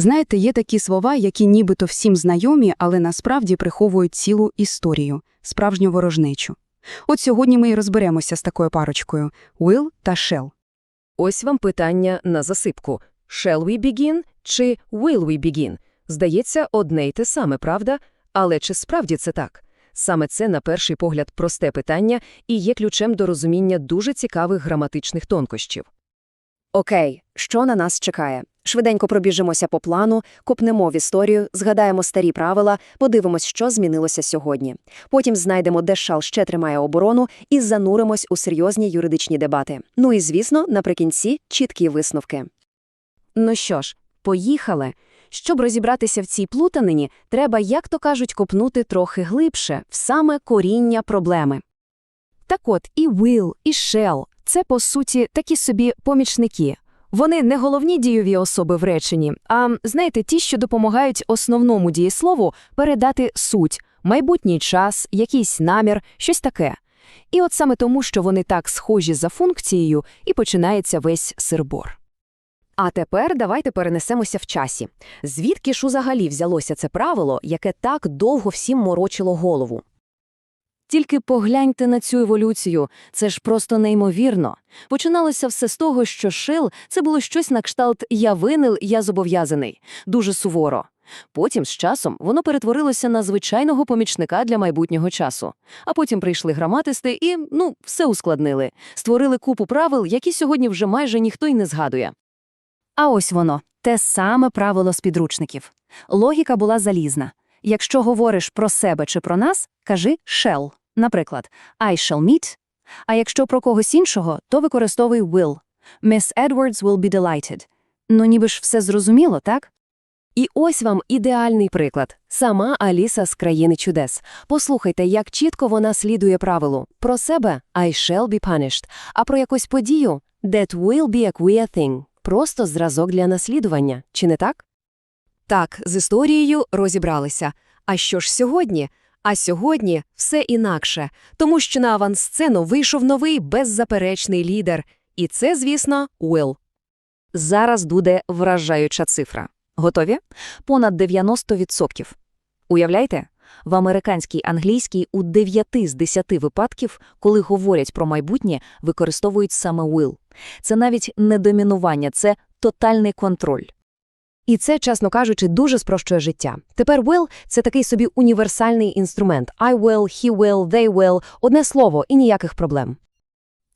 Знаєте, є такі слова, які нібито всім знайомі, але насправді приховують цілу історію, справжню ворожнечу. От сьогодні ми і розберемося з такою парочкою – Will та Shell. Ось вам питання на засипку. Shall we begin чи will we begin? Здається, одне й те саме, правда? Але чи справді це так? Саме це, на перший погляд, просте питання і є ключем до розуміння дуже цікавих граматичних тонкощів. Окей, що на нас чекає? Швиденько пробіжимося по плану, копнемо в історію, згадаємо старі правила, подивимось, що змінилося сьогодні. Потім знайдемо, де шал ще тримає оборону, і зануримось у серйозні юридичні дебати. Ну і, звісно, наприкінці чіткі висновки. Ну що ж, поїхали. Щоб розібратися в цій плутанині, треба, як то кажуть, копнути трохи глибше, в саме коріння проблеми. Так от, і Will, і Shell – це, по суті, такі собі помічники. Вони не головні дійові особи в реченні, а, знаєте, ті, що допомагають основному дієслову передати суть, майбутній час, якийсь намір, щось таке. І от саме тому, що вони так схожі за функцією, і починається весь сирбор. А тепер давайте перенесемося в часі. Звідки ж взагалі взялося це правило, яке так довго всім морочило голову? Тільки погляньте на цю еволюцію, це ж просто неймовірно. Починалося все з того, що шил – це було щось на кшталт «я винен, я зобов'язаний», дуже суворо. Потім з часом воно перетворилося на звичайного помічника для майбутнього часу. А потім прийшли граматисти і, ну, все ускладнили. Створили купу правил, які сьогодні вже майже ніхто й не згадує. А ось воно, те саме правило з підручників. Логіка була залізна. Якщо говориш про себе чи про нас, кажи «shall». Наприклад, I shall meet. А якщо про когось іншого, то використовуй will. Miss Edwards will be delighted. Ну ніби ж все зрозуміло, так? І ось вам ідеальний приклад. Сама Аліса з країни чудес. Послухайте, як чітко вона слідує правилу. Про себе I shall be punished, а про якусь подію that will be a queer thing. Просто зразок для наслідування, чи не так? Так, з історією розібралися. А що ж сьогодні? А сьогодні все інакше, тому що на авансцену вийшов новий беззаперечний лідер. І це, звісно, Уилл. Зараз буде вражаюча цифра. Готові? Понад 90%. Уявляєте? В американській англійській у 9 з 10 випадків, коли говорять про майбутнє, використовують саме will. Це навіть не домінування, це тотальний контроль. І це, чесно кажучи, дуже спрощує життя. Тепер will – це такий собі універсальний інструмент. I will, he will, they will – одне слово і ніяких проблем.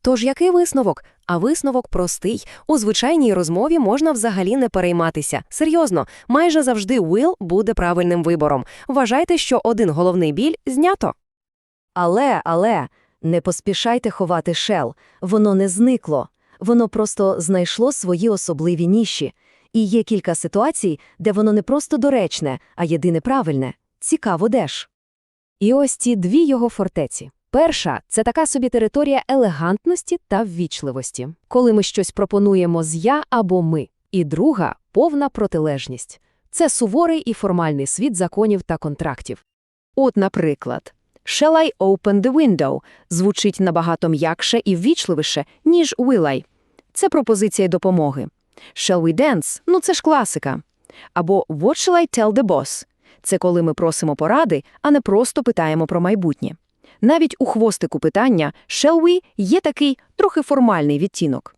Тож який висновок? А висновок простий. У звичайній розмові можна взагалі не перейматися. Серйозно, майже завжди will буде правильним вибором. Вважайте, що один головний біль знято. Але, але, не поспішайте ховати шел. Воно не зникло. Воно просто знайшло свої особливі ніші. І є кілька ситуацій, де воно не просто доречне, а єдине правильне. Цікаво, де ж. І ось ці дві його фортеці. Перша це така собі територія елегантності та ввічливості, коли ми щось пропонуємо з я або ми. І друга повна протилежність. Це суворий і формальний світ законів та контрактів. От, наприклад, «Shall I open the window» звучить набагато м'якше і ввічливіше, ніж «will I». Це пропозиція допомоги. «Shall we dance» – ну це ж класика. Або «What shall I tell the boss» – це коли ми просимо поради, а не просто питаємо про майбутнє. Навіть у хвостику питання «shall we» є такий трохи формальний відтінок.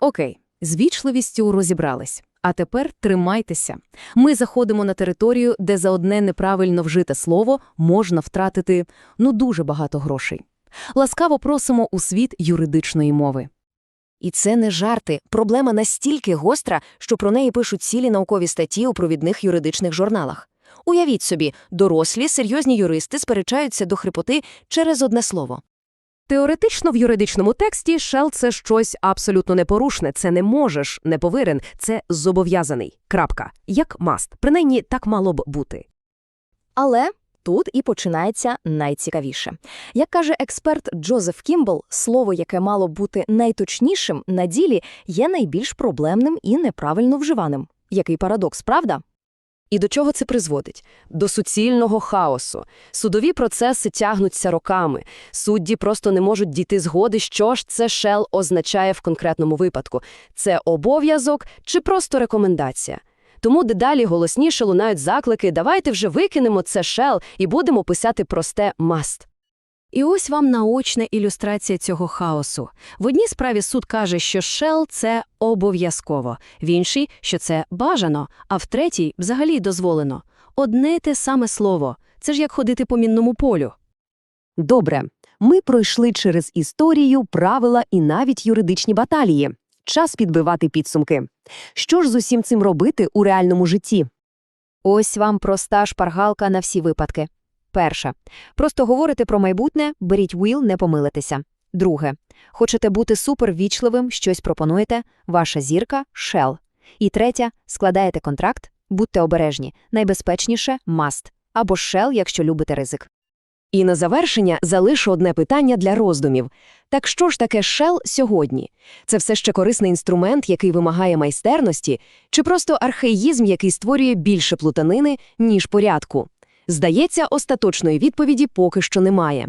Окей, з вічливістю розібрались. А тепер тримайтеся. Ми заходимо на територію, де за одне неправильно вжите слово можна втратити ну дуже багато грошей. Ласкаво просимо у світ юридичної мови. І це не жарти. Проблема настільки гостра, що про неї пишуть цілі наукові статті у провідних юридичних журналах. Уявіть собі, дорослі, серйозні юристи сперечаються до хрипоти через одне слово. Теоретично в юридичному тексті «shall» – це щось абсолютно непорушне, це не можеш, не повинен, це зобов'язаний. Крапка. Як маст. Принаймні, так мало б бути. Але тут і починається найцікавіше. Як каже експерт Джозеф Кімбл, слово, яке мало бути найточнішим на ділі, є найбільш проблемним і неправильно вживаним. Який парадокс, правда? І до чого це призводить? До суцільного хаосу. Судові процеси тягнуться роками. Судді просто не можуть дійти згоди, що ж це «shall» означає в конкретному випадку. Це обов'язок чи просто рекомендація? Тому дедалі голосніше лунають заклики «давайте вже викинемо це shell і будемо писати просте must». І ось вам наочна ілюстрація цього хаосу. В одній справі суд каже, що shell – це обов'язково, в іншій, що це бажано, а в третій – взагалі дозволено. Одне те саме слово. Це ж як ходити по мінному полю. Добре, ми пройшли через історію, правила і навіть юридичні баталії. Час підбивати підсумки. Що ж з усім цим робити у реальному житті? Ось вам проста шпаргалка на всі випадки. Перше. Просто говорите про майбутнє, беріть will, не помилитеся. Друге. Хочете бути супервічливим, щось пропонуєте, ваша зірка – shell. І третє. Складаєте контракт, будьте обережні, найбезпечніше – must. Або shell, якщо любите ризик. І на завершення залишу одне питання для роздумів. Так що ж таке Shell сьогодні? Це все ще корисний інструмент, який вимагає майстерності, чи просто архаїзм, який створює більше плутанини, ніж порядку? Здається, остаточної відповіді поки що немає.